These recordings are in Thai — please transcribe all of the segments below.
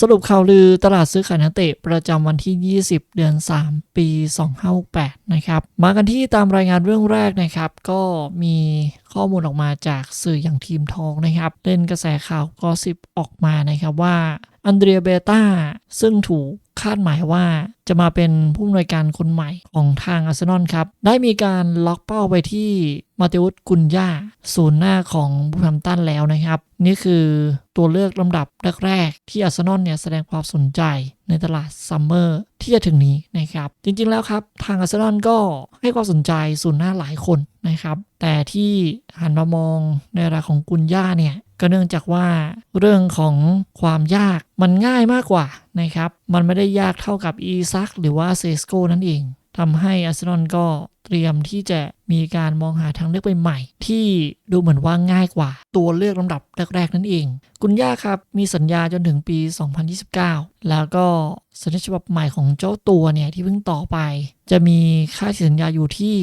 สรุปข่าวลือตลาดซื้อขายนักเตะประจำวันที่ 20 เดือน 3 ปี 2568 นะครับ มากันที่ตามรายงานเรื่องแรกนะครับ ก็มี ข้อมูลออกมาจากสื่ออย่างทีมทองนะครับ เล่นกระแสข่าวก็สิบออกมานะครับว่าอันเดรียเบต้าซึ่งถูกคาดหมายว่าจะมาเป็นผู้อำนวยการคนใหม่ของทางอาร์เซนอลครับ ได้มีการล็อกเป้าไปที่มาเตอุสกุนย่าศูนย์หน้าของบูแฮมตันแล้วนะครับ นี่คือตัวเลือกลำดับแรก ๆ ที่อาร์เซนอลเนี่ยแสดงความสนใจในตลาดซัมเมอร์ที่จะถึงนี้นะครับ จริงๆแล้วครับ ทางอาร์เซนอลก็ให้ความสนใจสูนหน้าหลายคนนะครับ แต่ที่หันมามองในราของกุญย่าเนี่ย ก็เนื่องจากว่าเรื่องของความยากมันง่ายมากกว่านะครับ มันไม่ได้ยากเท่ากับอีซักหรือว่าเซสโกนั่นเอง ทำให้อาร์เซนอลก็เตรียมที่จะมีการมองหาทางเลือกใหม่ๆที่ดูเหมือนว่าง่ายกว่า ตัวเลือกลำดับแรกๆนั่นเอง กุนย่าครับ มีสัญญาจนถึงปี 2029 แล้วก็สัญญาฉบับใหม่ของเจ้าตัวเนี่ย ที่เพิ่งต่อไป จะมีค่าสัญญาอยู่ที่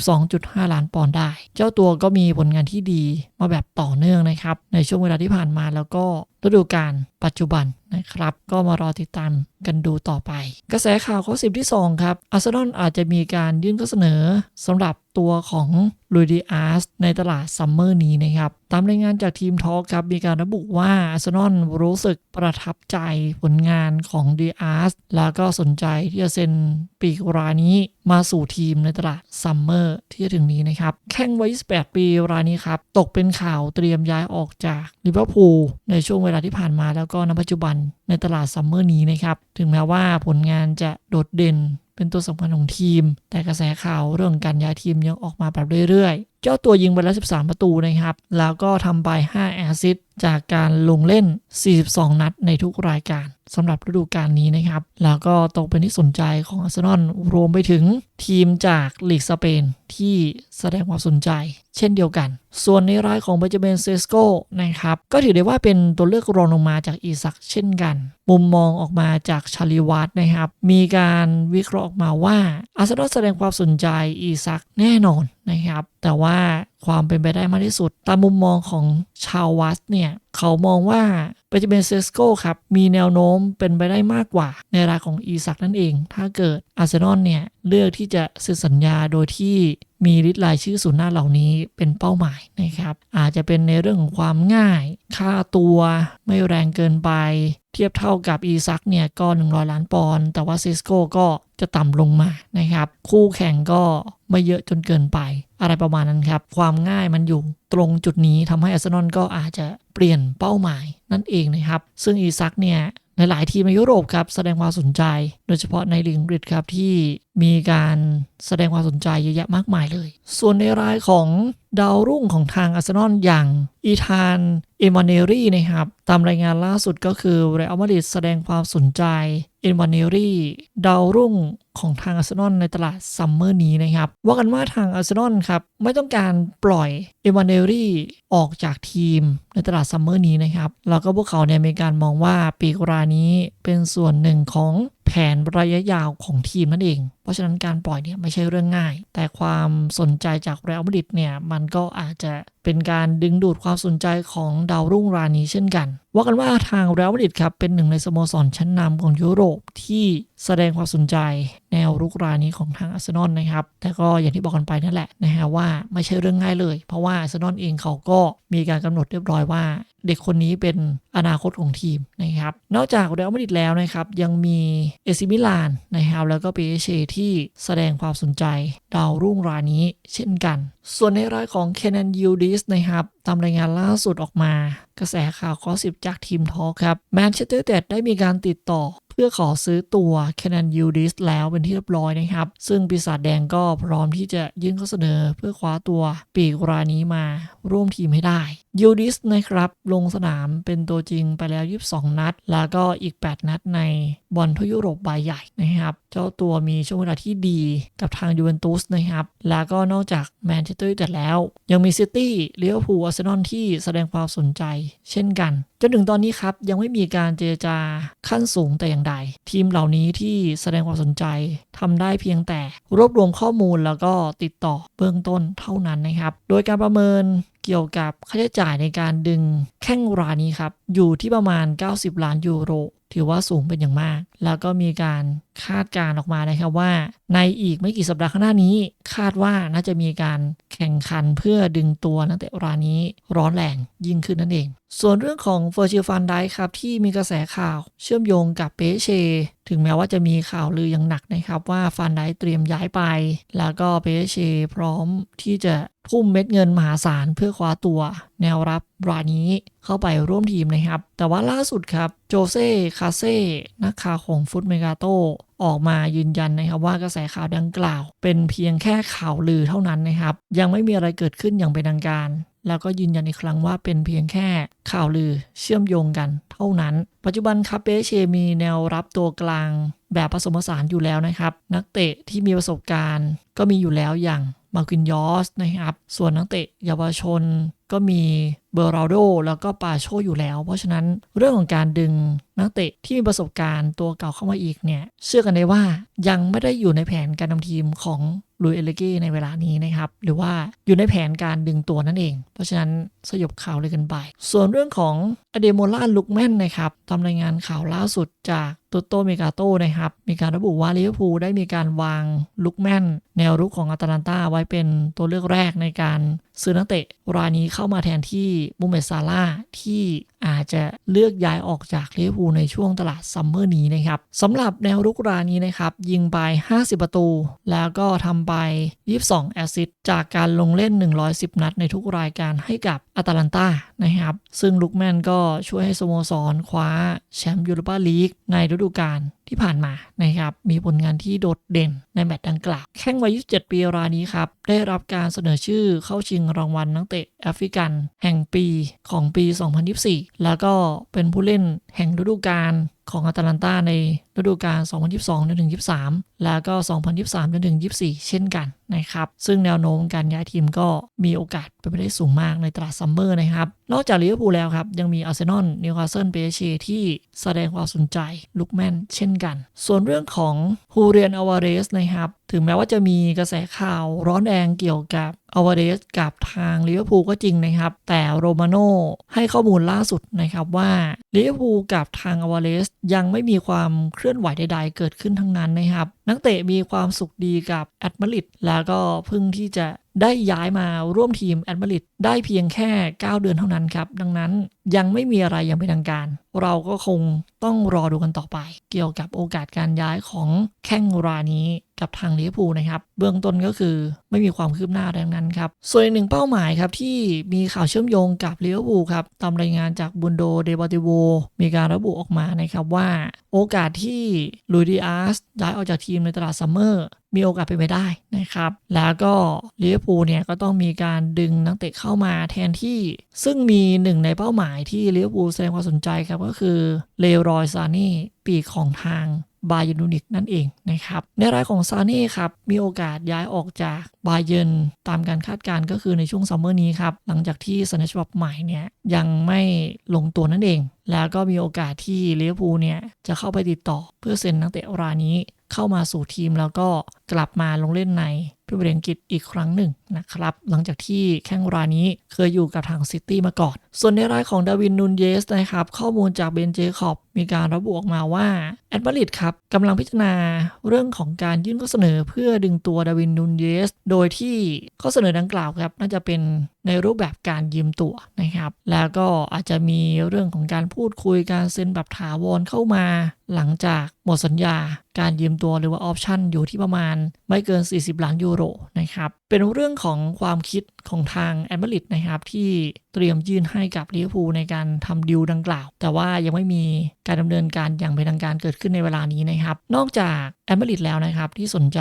62.5 ล้านปอนด์ได้ เจ้าตัวก็มีผลงานที่ดีมาแบบต่อเนื่องนะครับ ในช่วงเวลาที่ผ่านมาแล้วก็ฤดูกาลปัจจุบันนะครับ ก็มารอติดตามกันดูต่อไป กระแสข่าวข้อสิบที่ 2 ครับอาร์เซนอลอาจจะมีการยื่นข้อเสนอสำหรับตัวของลุยดีอาร์สในตลาดซัมเมอร์นี้นะครับ ตามรายงานจากทีมทอลครับ มีการระบุว่าอาร์เซนอลรู้สึกประทับใจผลงานของดีอาร์สแล้วก็สนใจที่จะเซ็นปีกรายนี้มาสู่ทีมในตลาดซัมเมอร์ที่จะถึงนี้นะครับ แข่งวัย28 ปีรายนี้ครับ ตกเป็นข่าวเตรียมย้ายออกจากลิเวอร์พูลในช่วงเวลาที่ผ่านมาแล้วก็ณปัจจุบันในตลาดซัมเมอร์นี้นะครับถึงแม้ว่าผลงานจะโดดเด่นเป็นตัวสำคัญของทีม แต่กระแสข่าวเรื่องการย้ายทีมยังออกมาแบบเรื่อยๆ เจ้าตัวยิงไปแล้ว 13 ประตูนะครับ แล้วก็ทำไป 5 แอสซิสจากการลงเล่น 42 นัดในทุกรายการ สำหรับฤดูกาลนี้นะครับ แล้วก็ตกเป็นที่สนใจของอาร์เซนอลรวมไปถึงทีมจากลีกสเปนที่แสดงความสนใจ เช่นเดียวกัน ส่วนในรายของเบนจามินเซสโกนะครับ ก็ถือได้ว่าเป็นตัวเลือกรองลงมาจากอีซักเช่นกัน มุมมองออกมาจากชาลีวัตนะครับ มีการวิเคราะห์ออกมาว่าอาร์เซนอลแสดงความสนใจอีซักแน่นอนนะครับ แต่ว่าความเป็นไปได้มากที่สุด ตามมุมมองของชาววัสเนี่ย เขามองว่า ปัจจุบันเซสโก้ครับ มีแนวโน้มเป็นไปได้มากกว่า ในราของอีซักนั่นเอง ถ้าเกิดอาร์เซนอลเนี่ย เลือกที่จะเซ็นสัญญาโดยที่มีลิสต์รายชื่อศูนย์หน้าเหล่านี้เป็นเป้าหมายนะครับ อาจจะเป็นในเรื่องของความง่าย ค่าตัวไม่แรงเกินไป เทียบเท่ากับอีซักเนี่ยก็ 100 ล้านปอนด์แต่ว่าซิสโก้ก็จะต่ำลงมานะครับ คู่แข่งก็ไม่เยอะจนเกินไป อะไรประมาณนั้นครับ ความง่ายมันอยู่ตรงจุดนี้ทำให้อาร์เซนอลก็อาจจะเปลี่ยนเป้าหมายนั่นเองนะครับ ซึ่งอีซักเนี่ยในหลายทีมในยุโรปครับแสดงความสนใจ โดยเฉพาะในลีกอังกฤษครับที่ มีการแสดงความสนใจเยอะแยะมากมายเลย ส่วนในรายของดาวรุ่งของทางอาร์เซนอลอย่างอีธานเอมาเนรีนะครับ ตามรายงานล่าสุดก็คือเรอัลมาดริดแสดงความสนใจเอมาเนรีดาวรุ่งของทางอาร์เซนอลในตลาดซัมเมอร์นี้นะครับ ว่ากันว่าทางอาร์เซนอลครับ ไม่ต้องการปล่อยเอมาเนรีออกจากทีมในตลาดซัมเมอร์นี้นะครับ แล้วก็พวกเขาเนี่ยมีการมองว่าปีกรานี้เป็นส่วนหนึ่งของ แผนระยะยาวของทีมนั่นเอง เพราะฉะนั้นการปล่อยเนี่ยไม่ใช่เรื่องง่าย แต่ความสนใจจากเรอัลมาดริดเนี่ยมันก็อาจจะ เป็นการดึงดูดความสนใจของดาวรุ่งรายนี้เช่นกัน ว่ากันว่าทางเรอัลมาดริดครับเป็นหนึ่งในสโมสรชั้นนำของยุโรปที่แสดงความสนใจ แนวรุกรายนี้ของทางอาร์เซนอลนะครับ แต่ก็อย่างที่บอกกันไปนั่นแหละนะฮะว่าไม่ใช่เรื่องง่ายเลย เพราะว่าอาร์เซนอลเองเขาก็มีการกำหนดเรียบร้อยว่า เด็กคนนี้เป็นอนาคตของทีมนะครับ นอกจากเรอัลมาดริดแล้วนะครับยังมีเอซิมิลานนะครับแล้วก็เปเชที่แสดงความสนใจ ดาวรุ่งรายนี้เช่นกัน ส่วนในรายของเคนนนยูดิสนะครับตามรายงานล่าสุดออกมา กระแสข่าวขอสิบจากทีมทอครับแมนเชสเตอร์เดดได้มีการติดต่อ พื่อขอซื้อตัวแคนนยูดิสแล้วเป็นที่เรียบร้อยนะครับ ซึ่งปีศาจแดงก็พร้อมที่จะยื่นข้อเสนอเพื่อคว้าตัวปีกรายนี้มาร่วมทีมให้ได้ยูดิสนะครับ ลงสนามเป็นตัวจริงไปแล้ว 22 นัด แล้วก็อีก 8 นัดในบอลทั่วยุโรปใบใหญ่นะครับ เจ้าตัวมีช่วงเวลาที่ดีกับทางยูเวนตุสนะครับ แล้วก็นอกจากแมนเชสเตอร์ยูไนเต็ดแล้ว ยังมีซิตี้เลี้ยวพูอาร์เซนอลที่แสดงความสนใจเช่นกัน จนถึงตอนนี้ครับ ยังไม่มีการเจรจาขั้นสูงแต่อย่างใด ทีมเหล่านี้ที่แสดงความสนใจทำได้เพียงแต่ รวบรวมข้อมูลแล้วก็ติดต่อเบื้องต้นเท่านั้นนะครับ โดยการประเมิน เกี่ยวกับค่าใช้จ่ายในการดึงแข้งรายนี้ครับ อยู่ที่ประมาณ 90 ล้านยูโร ถือว่าสูงเป็นอย่างมาก แล้วก็มีการคาดการณ์ออกมานะครับว่า ในอีกไม่กี่สัปดาห์ข้างหน้านี้ คาดว่าน่าจะมีการแข่งขันเพื่อดึงตัวนักเตะรายนี้ร้อนแรงยิ่งขึ้นนั่นเอง ส่วนเรื่องของเฟอร์ชิลฟันไดครับที่มีกระแสข่าวเชื่อมโยงกับเปเช ถึงแม้ว่าจะมีข่าวลืออย่างหนักนะครับว่าฟันไดเตรียมย้ายไป แล้วก็เปเชพร้อมที่จะ ทุ่มเม็ดเงินมหาศาลเพื่อคว้าตัว แนวรับรายนี้เข้าไปร่วมทีมนะครับ แต่ว่าล่าสุดครับ โจเซ่ คาเซ่ นักข่าวของฟุตเมกาโตออกมายืนยันนะครับว่ากระแสข่าวดังกล่าว เป็นเพียงแค่ข่าวลือเท่านั้นนะครับ ยังไม่มีอะไรเกิดขึ้นอย่างเป็นทางการ แล้วก็ยืนยันอีกครั้งว่าเป็นเพียงแค่ข่าวลือเชื่อมโยงกันเท่านั้น ปัจจุบันคาเปเชมีแนวรับตัวกลางแบบผสมผสานอยู่แล้วนะครับ นักเตะที่มีประสบการณ์ ก็มีอยู่แล้วอย่าง มาร์กินยอสนะครับ ส่วนนักเตะเยาวชนก็มีเบอร์ราโดแล้วก็ปาโชอยู่แล้ว เพราะฉะนั้นเรื่องของการดึงนักเตะที่มีประสบการณ์ตัวเก่าเข้ามาอีกเนี่ย เชื่อกันได้ว่ายังไม่ได้อยู่ในแผนการนำทีมของลุยเอเลเก้ในเวลานี้นะครับ หรือว่าอยู่ในแผนการดึงตัวนั่นเอง เพราะฉะนั้นสยบข่าวเลยกันไป ส่วนเรื่องของ อเดโมล่าลุกแมนนะครับตามรายงานข่าวล่าสุดจากตุโตเมกาโตนะครับ มีการระบุว่าลิเวอร์พูลได้มีการวางลุกแมนแนวรุกของอาตาลันตาไว้เป็นตัวเลือกแรกในการซื้อนักเตะรายนี้เข้ามาแทนที่มูเมซาร่าที่อาจจะเลือกย้ายออกจากลิเวอร์พูลในช่วงตลาดซัมเมอร์นี้นะครับสำหรับแนวรุกรายนี้นะครับ ยิงไป 50 ประตู แล้วก็ทำไป 22 แอสซิสต์จากการลงเล่น 110 นัดในทุกรายการให้กับอาตาลันตานะครับ ซึ่งลุกแมนก็ช่วยให้สโมสรคว้าแชมป์ยูโรปาลีกในฤดูกาล ที่ผ่านมานะครับ มีผลงานที่โดดเด่นในแมตช์ดังกล่าว แข้งวัย 27 ปีรายนี้ครับ ได้รับการเสนอชื่อเข้าชิงรางวัลนักเตะแอฟริกัน แห่งปีของปี 2024 แล้วก็เป็นผู้เล่นแห่งฤดูกาลของอาตาลันตาในฤดูกาล 2022-23 แล้วก็ 2023-24 เช่นกันนะครับ ซึ่งแนวโน้มการย้ายทีมก็มีโอกาสเป็นไปได้สูงมากในตลาดซัมเมอร์นะครับ นอกจากลิเวอร์พูลแล้วครับ ยังมีอาร์เซนอล นิวคาสเซิล เปเชที่ แสดงความสนใจลุกแมนเช่นกัน ส่วนเรื่องของฮูเรียนอวาเรสนะครับ ถึงแม้ว่าจะมีกระแสข่าวร้อนแรงเกี่ยวกับอวาเรสกับทางลิเวอร์พูลก็จริงนะครับ แต่โรมาโน่ให้ข้อมูลล่าสุดนะครับว่าลิเวอร์พูลกับทางอวาเรสยังไม่มีความเคลื่อนไหวใดๆ เกิดขึ้นทั้งนั้นนะครับ นักเตะมีความสุขดีกับแอตมาริดแล้วก็เพิ่งที่จะ ได้ย้ายมาร่วมทีมแอดมิริตได้เพียงแค่ 9 เดือนเท่านั้นครับ ดังนั้นยังไม่มีอะไรยังเป็นทางการ เราก็คงต้องรอดูกันต่อไป เกี่ยวกับโอกาสการย้ายของแข้งรานี้ กับทางลิเวอร์พูลนะครับ เบื้องต้นก็คือไม่มีความคืบหน้าดังนั้นครับ ส่วนอีกหนึ่งเป้าหมายครับที่มีข่าวเชื่อมโยงกับลิเวอร์พูลครับตามรายงานจากบุนโดเดบอติโวมีการระบุออกมานะครับว่าโอกาสที่ลุยดิอาสย้ายออกจากทีมในตลาดซัมเมอร์มีโอกาสเป็นไปได้นะครับ แล้วก็ลิเวอร์พูลเนี่ยก็ต้องมีการดึงนักเตะเข้ามาแทนที่ ซึ่งมีหนึ่งในเป้าหมายที่ลิเวอร์พูลแสดงความสนใจครับก็คือเลรอยซานี่ปีกของทาง บาเยนูนิกนั่นเองนะครับ ในรายของซาเน่ครับ มีโอกาสย้ายออกจากบาเยนตามการคาดการณ์ก็คือในช่วงซัมเมอร์นี้ครับ หลังจากที่สัญญาฉบับใหม่เนี่ยยังไม่ลงตัวนั่นเอง แล้วก็มีโอกาสที่ลิเวอร์พูลเนี่ยจะเข้าไปติดต่อเพื่อเซ็นนักเตะรายนี้เข้ามาสู่ทีมแล้วก็ กลับมาลงเล่นในพรีเมียร์ลีกอังกฤษอีกครั้งหนึ่งนะครับ หลังจากที่แข้งรายนี้เคยอยู่กับทางซิตี้มาก่อน ส่วนในรายของดาวินนูนเยสนะครับ ข้อมูลจากเบนเจคอบมีการระบุออกมาว่า แอดมาริดครับกำลังพิจารณาเรื่องของการยื่นข้อเสนอเพื่อดึงตัวดาวินนูนเยส โดยที่ข้อเสนอดังกล่าวครับน่าจะเป็นในรูปแบบการยืมตัวนะครับ แล้วก็อาจจะมีเรื่องของการพูดคุยการเซ็นแบบถาวรเข้ามา หลังจากหมดสัญญาการยืมตัวหรือว่าออปชั่นอยู่ที่ประมาณไม่เกิน 40 ล้านยูโรนะครับเป็นเรื่องของความคิดของทางแอมเบริดนะครับ ที่เตรียมยื่นให้กับลิเวอร์พูลในการทำดิวดังกล่าว แต่ว่ายังไม่มีการดำเนินการอย่างเป็นทางการเกิดขึ้นในเวลานี้นะครับ นอกจากแอมเบริดแล้วนะครับ ที่สนใจ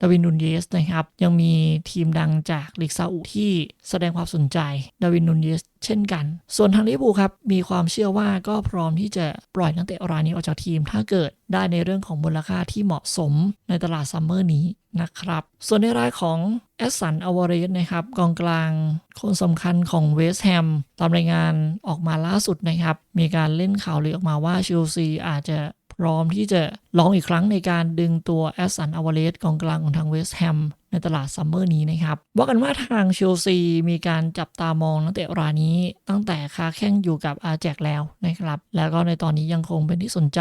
ดาวินนูนเยสนะครับ ยังมีทีมดังจากลีกซาอุที่แสดงความสนใจดาวินนูนเยสเช่นกัน ส่วนทางลิเวอร์พูลครับมีความเชื่อว่าก็พร้อมที่จะปล่อยนักเตะรายนี้ออกจากทีม ถ้าเกิดได้ในเรื่องของมูลค่าที่เหมาะสมในตลาดซัมเมอร์นี้นะครับ ส่วนในรายของแอสสันอวเรสนะครับกองกลางคนสำคัญของเวสต์แฮมตามรายงานออกมาล่าสุดนะครับ มีการเล่นข่าวลือออกมาว่าเชลซีอาจจะ พร้อมที่จะลองอีกครั้งในการดึงตัวแอสันอวาเลสกองกลางของทางเวสต์แฮมในตลาดซัมเมอร์นี้นะครับว่ากันว่าทางเชลซีมีการจับตามองนักเตะรายนี้ตั้งแต่คาแข่งอยู่กับอาแจกแล้วนะครับ แล้วก็ในตอนนี้ยังคงเป็นที่สนใจ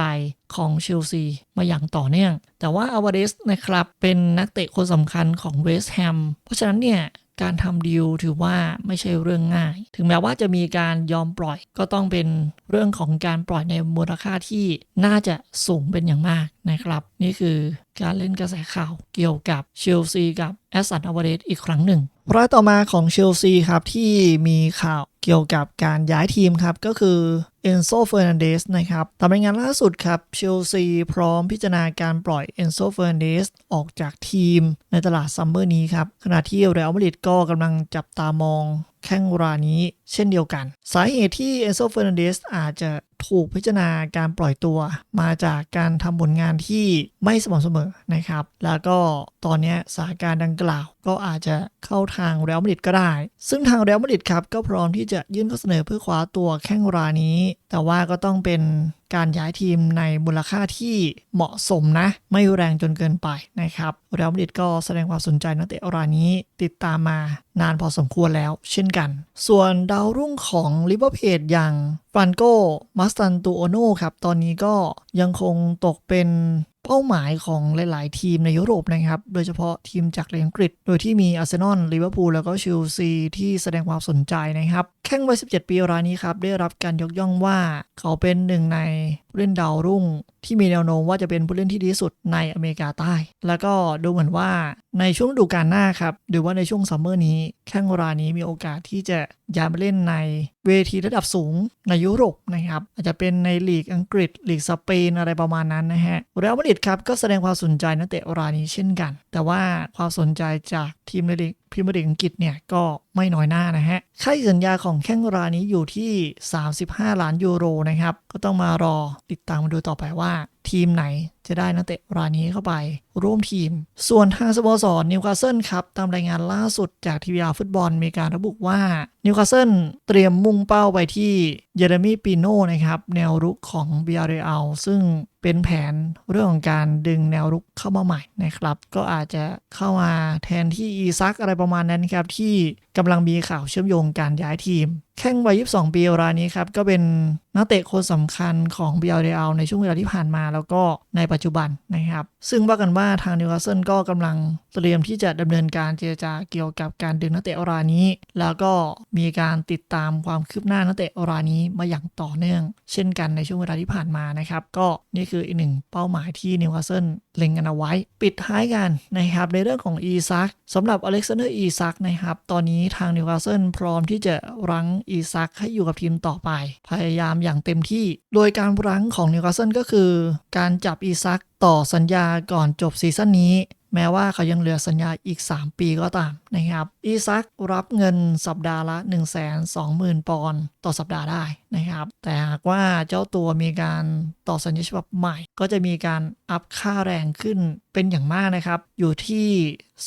ของเชลซีมาอย่างต่อเนื่อง แต่ว่าอวาเดสนะครับเป็นนักเตะคนสำคัญของเวสต์แฮมเพราะฉะนั้นเนี่ย การทำดีลถือว่าไม่ใช่เรื่องง่าย ถึงแม้ว่าจะมีการยอมปล่อยก็ต้องเป็นเรื่องของการปล่อยในมูลค่าที่น่าจะสูงเป็นอย่างมาก นะครับ นี่คือการเล่นกระแสข่าวเกี่ยวกับเชลซีกับแอสตันอวเดสอีกครั้งหนึ่งรายต่อมาของเชลซีครับที่มีข่าวเกี่ยวกับการย้ายทีมครับ ก็คือเอนโซเฟอร์นันเดสนะครับตามรายงานล่าสุดครับเชลซีพร้อมพิจารณาการปล่อยเอนโซเฟอร์นันเดสออกจากทีมในตลาดซัมเมอร์นี้ครับ ขณะที่เรอัลมาดริดก็กำลังจับตามองแข้งรานี้เช่นเดียวกัน สาเหตุที่เอนโซเฟอร์นันเดสอาจจะ ถูกพิจารณาการปล่อยตัว มาจากการทำผลงานที่ไม่สม่ำเสมอนะครับ แล้วก็ตอนนี้สถานการณ์ดังกล่าวก็อาจจะเข้าทางเรอัลมาดริดก็ได้ ซึ่งทางเรอัลมาดริดครับก็พร้อมที่จะยื่นข้อเสนอเพื่อคว้าตัวแข้งรายนี้ แต่ว่าก็ต้องเป็น การย้ายทีมในมูลค่าที่เหมาะสมนะ ไม่แรงจนเกินไปนะครับเรอัลมาดริดก็แสดงความสนใจนักเตะรายนี้ติดตามมานานพอสมควรแล้วเช่นกัน ส่วนดาวรุ่งของลิเวอร์พูลอย่างฟรานโกมัสตันตูโอโนครับ ตอนนี้ก็ยังคงตกเป็น เป้าหมายของหลาย ๆ ทีมในยุโรปนะครับ โดยเฉพาะทีมจากอังกฤษ โดยที่มีอาร์เซนอล ลิเวอร์พูล แล้วก็เชลซีที่แสดงความสนใจนะครับ แข้งวัย 17 ปีรายนี้ครับ ได้รับการยกย่องว่าเขาเป็นหนึ่งในเล่นดาวรุ่ง ที่มีแนวโน้มว่าจะเป็นผู้เล่นที่ดีสุดในอเมริกาใต้ แล้วก็ดูเหมือนว่าในช่วงฤดูกาลหน้าครับหรือว่าในช่วงซัมเมอร์นี้แข้งรายนี้มีโอกาสที่จะย้ายมาเล่นในเวทีระดับสูงในยุโรปนะครับ อาจจะเป็นในลีกอังกฤษลีกสเปนอะไรประมาณนั้นนะฮะเรอัลมาดริดครับก็แสดงความสนใจนักเตะรายนี้เช่นกัน แต่ว่าความสนใจจากทีมในลีก พรีเมียร์ลีกอังกฤษเนี่ยก็ไม่น้อยหน้านะฮะ ค่าสัญญาของแข้งรายนี้อยู่ที่ 35 ล้านยูโรนะครับ ก็ต้องมารอติดตามมาดูต่อไปว่า ทีมไหนจะได้นักเตะรายนี้เข้าไป ร่วมทีม ส่วนทางสโมสรนิวคาสเซิลครับตามรายงานล่าสุดจากทีวีอาร์ฟุตบอลมีการระบุว่านิวคาสเซิลเตรียมมุ่งเป้าไปที่เยเรมีปีโน่นะครับ แนวรุกของเบียร์เรอัลซึ่งเป็นแผนเรื่องของการดึงแนวรุกเข้ามาใหม่นะครับ ก็อาจจะเข้ามาแทนที่อีซักอะไรประมาณนั้นครับที่กำลังมีข่าวเชื่อมโยงการย้ายทีมแข้งวัย22 ปีรายนี้ครับ ก็เป็นนักเตะคนสำคัญของเบียร์เรอัลในช่วงเวลาที่ผ่านมาแล้วก็ในปัจจุบันนะครับ ซึ่งว่ากันว่าทางนิวคาสเซิลก็กำลังเตรียมที่จะดำเนินการเจรจาเกี่ยวกับการดึงนักเตะรายนี้ แล้วก็มีการติดตามความคืบหน้านักเตะรายนี้มาอย่างต่อเนื่อง เช่นกันในช่วงเวลาที่ผ่านมานะครับ ก็นี่คืออีกหนึ่งเป้าหมายที่นิวคาสเซิลเล็งกันเอาไว้ ปิดท้ายกันนะครับในเรื่องของอีซักสำหรับอเล็กซานเดอร์อีซักนะครับตอนนี้ทางนิวคาสเซิลพร้อมที่จะรั้งอีซักให้อยู่กับทีมต่อไป พยายามอย่างเต็มที่ โดยการรั้งของนิวคาสเซิลก็คือ การจับอีซักต่อสัญญาก่อนจบซีซั่นนี้ แม้ว่าเขายังเหลือสัญญาอีก 3 ปีก็ตามนะครับ อีซักรับเงินสัปดาห์ละ 1 2 0 0 0 0 ปอนด์ต่อสัปดาห์ได้นะครับ แต่หากว่าเจ้าตัวมีการต่อสัญญาฉบับใหม่ ก็จะมีการอัพค่าแรงขึ้นเป็นอย่างมากนะครับ อยู่ที่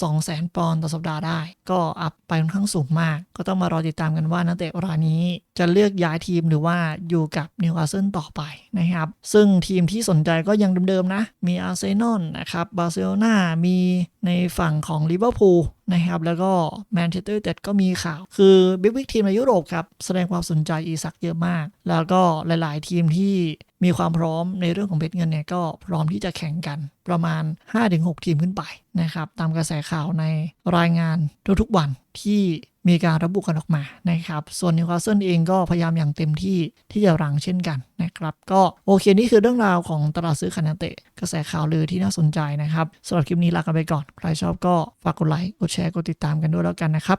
200,000 ปอนด์ต่อสัปดาห์ได้ ก็อัพไปค่อนข้างสูงมาก ก็ต้องมารอติดตามกันว่านักเตะรายนี้จะเลือกย้ายทีมหรือว่าอยู่กับนิวคาสเซิลต่อไปนะครับ ซึ่งทีมที่สนใจก็ยังเดิมๆนะ มีอาร์เซนอลนะครับ บาร์เซโลนามีในฝั่งของลิเวอร์พูล นะครับ แล้วก็แมนเชสเตอร์เด็ดก็มีข่าว คือบิ๊กบิ๊กทีมในยุโรปครับ แสดงความสนใจอีซักเยอะมาก แล้วก็หลายๆ ทีมที่มีความพร้อมในเรื่องของเบ็ดเงินเนี่ยก็พร้อมที่จะแข่งกันประมาณ 5-6 ทีมขึ้นไปนะครับ ตามกระแสข่าวในรายงานทุกๆวันที่ มีการระบุกันออกมานะครับ ส่วนนิวคาสเซิลเองก็พยายามอย่างเต็มที่ที่จะรังเช่นกันนะครับ ก็โอเคนี่คือเรื่องราวของตลาดซื้อขายนาเตะ กระแสข่าวลือที่น่าสนใจนะครับสำหรับคลิปนี้ลากันไปก่อน ใครชอบก็ฝากกดไลค์กดแชร์กดติดตามกันด้วยแล้วกันนะครับ